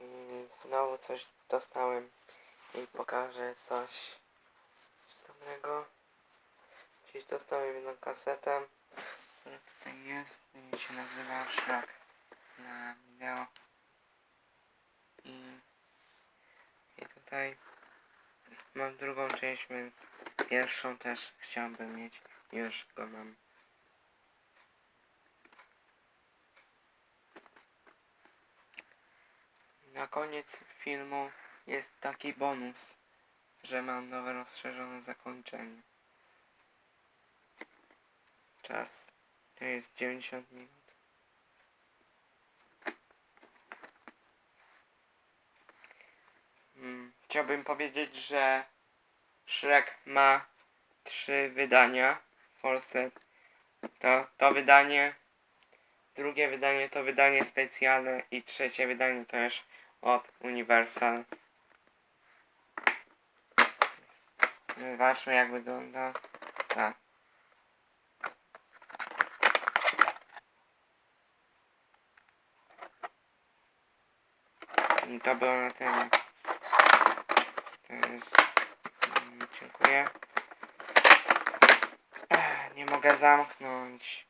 I znowu coś dostałem i pokażę coś, dobrego. Dziś dostałem jedną kasetę, która tutaj jest i się nazywa Shrek na wideo. I, I tutaj mam drugą część, więc pierwszą też chciałbym mieć. Już go mam. Na koniec filmu jest taki bonus, że mam nowe rozszerzone zakończenie. Czas to jest 90 minut. Hmm, chciałbym powiedzieć, że Shrek ma trzy wydania Polsce. To, to wydanie, drugie wydanie to wydanie specjalne i trzecie wydanie to od Universal. Zobaczmy jak wygląda. Tak. I to było na tyle. To jest... mm, Dziękuję. Nie mogę zamknąć.